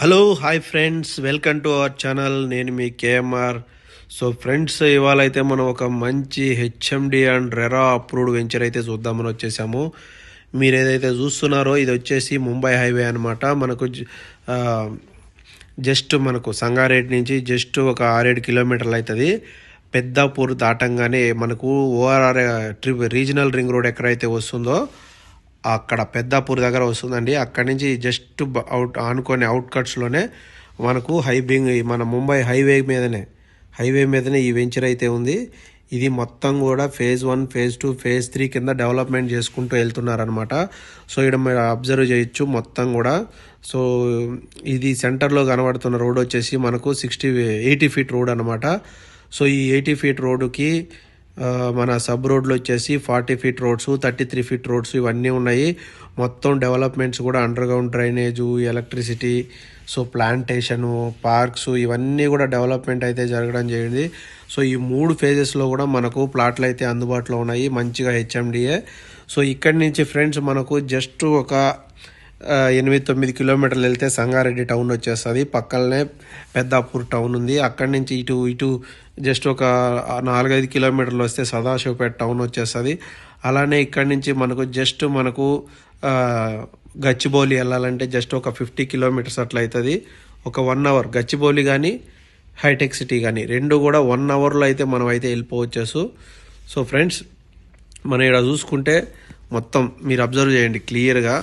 Hello hi friends welcome to our channel నేను మీ KMR so friends ఇవాళ అయితే మనం ఒక మంచి HMD and RERA approved venture అయితే చూద్దామని వచ్చేసాము. మీరు ఏదైతే చూస్తున్నారో ఇది వచ్చేసి ముంబై హైవే అనమాట మనకు జస్ట్ మనకు సంగారెడ్డి నుంచి జస్ట్ ఒక ఆరేడు కిలోమీటర్లు అవుతుంది పెద్దాపూర్ దాటంగానే మనకు ORR triple regional ring road ఎక్కడైతే వస్తుందో అక్కడ పెద్దాపూర్ దగ్గర వస్తుందండి. అక్కడి నుంచి జస్ట్ అవుట్ ఆనుకొని అవుట్కట్స్లోనే మనకు హైబింగ్ మన ముంబై హైవే మీదనే హైవే మీదనే ఈ వెంచర్ అయితే ఉంది. ఇది మొత్తం కూడా phase one phase two phase three కింద డెవలప్మెంట్ చేసుకుంటూ వెళ్తున్నారనమాట సో ఇక్కడ మీరు అబ్జర్వ్ చేయొచ్చు మొత్తం కూడా. సో ఇది సెంటర్లో కనబడుతున్న రోడ్ వచ్చేసి మనకు సిక్స్టీ ఎయిటీ ఫీట్ రోడ్ అనమాట సో ఈ ఎయిటీ ఫీట్ రోడ్డుకి మన సబ్ రోడ్లు వచ్చేసి forty feet roads thirty three feet roads ఇవన్నీ ఉన్నాయి. మొత్తం డెవలప్మెంట్స్ కూడా underground drainage electricity so plantation parks ఇవన్నీ కూడా డెవలప్మెంట్ అయితే జరగడం జరిగింది. సో ఈ మూడు ఫేజెస్లో కూడా మనకు ప్లాట్లు అయితే అందుబాటులో ఉన్నాయి. మంచిగా హెచ్ఎండిఏ సో ఇక్కడి నుంచి ఫ్రెండ్స్ మనకు జస్ట్ ఒక ఎనిమిది తొమ్మిది కిలోమీటర్లు వెళ్తే సంగారెడ్డి టౌన్ వచ్చేస్తుంది. పక్కనే పెద్దాపూర్ టౌన్ ఉంది. అక్కడి నుంచి ఇటు ఇటు జస్ట్ ఒక నాలుగైదు కిలోమీటర్లు వస్తే సదాశివపేట టౌన్ వచ్చేస్తుంది. అలానే ఇక్కడి నుంచి మనకు జస్ట్ మనకు గచ్చిబౌలి వెళ్ళాలంటే జస్ట్ ఒక ఫిఫ్టీ కిలోమీటర్స్ అట్లా అవుతుంది ఒక వన్ అవర్. గచ్చిబౌలి కానీ హైటెక్ సిటీ కానీ రెండు కూడా వన్ అవర్లో అయితే మనం అయితే వెళ్ళిపోవచ్చేసు. సో ఫ్రెండ్స్ మనం ఇక్కడ చూసుకుంటే మొత్తం మీరు అబ్జర్వ్ చేయండి క్లియర్గా.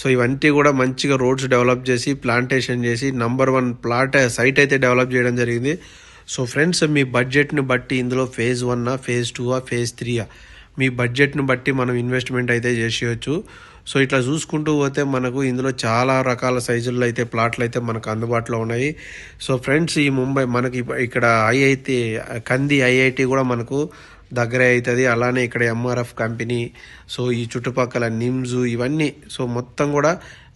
సో ఇవన్నీ కూడా మంచిగా రోడ్స్ డెవలప్ చేసి ప్లాంటేషన్ చేసి నంబర్ వన్ ప్లాట్ సైట్ అయితే డెవలప్ చేయడం జరిగింది. సో ఫ్రెండ్స్ మీ బడ్జెట్ని బట్టి ఇందులో ఫేజ్ వన్నా ఫేజ్ టూవా ఫేజ్ త్రీయా మీ బడ్జెట్ని బట్టి మనం ఇన్వెస్ట్మెంట్ అయితే చేసేయచ్చు. సో ఇట్లా చూసుకుంటూ పోతే మనకు ఇందులో చాలా రకాల సైజుల్లో అయితే ప్లాట్లు అయితే మనకు అందుబాటులో ఉన్నాయి. సో ఫ్రెండ్స్ ఈ ముంబై మనకి ఇక్కడ ఐఐటి కంది ఐఐటి కూడా మనకు దగ్గరే అవుతుంది. అలానే ఇక్కడ ఎంఆర్ఎఫ్ కంపెనీ సో ఈ చుట్టుపక్కల నిమ్స్ ఇవన్నీ సో మొత్తం కూడా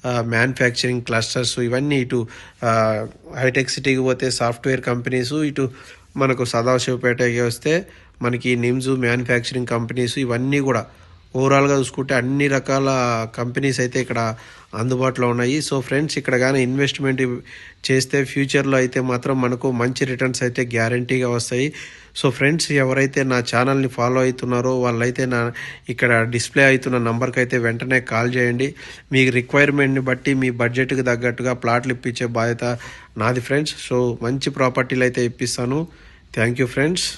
మ్యానుఫ్యాక్చరింగ్ క్లస్టర్స్ ఇవన్నీ ఇటు హైటెక్ సిటీకి పోతే సాఫ్ట్వేర్ కంపెనీస్ ఇటు మనకు సదాశివపేటకి వస్తే మనకి నిమ్స్ మ్యానుఫ్యాక్చరింగ్ కంపెనీస్ ఇవన్నీ కూడా ఓవరాల్గా చూసుకుంటే అన్ని రకాల కంపెనీస్ అయితే ఇక్కడ అందుబాటులో ఉన్నాయి. సో ఫ్రెండ్స్ ఇక్కడ కానీ ఇన్వెస్ట్మెంట్ చేస్తే ఫ్యూచర్లో అయితే మాత్రం మనకు మంచి రిటర్న్స్ అయితే గ్యారంటీగా వస్తాయి. సో ఫ్రెండ్స్ ఎవరైతే నా ఛానల్ని ఫాలో అవుతున్నారో వాళ్ళైతే నా ఇక్కడ డిస్ప్లే అవుతున్న నంబర్కి అయితే వెంటనే కాల్ చేయండి. మీ రిక్వైర్మెంట్ని బట్టి మీ బడ్జెట్కి తగ్గట్టుగా ప్లాట్లు ఇప్పించే బాధ్యత నాది ఫ్రెండ్స్. సో మంచి ప్రాపర్టీలు అయితే ఇప్పిస్తాను. Thank you friends.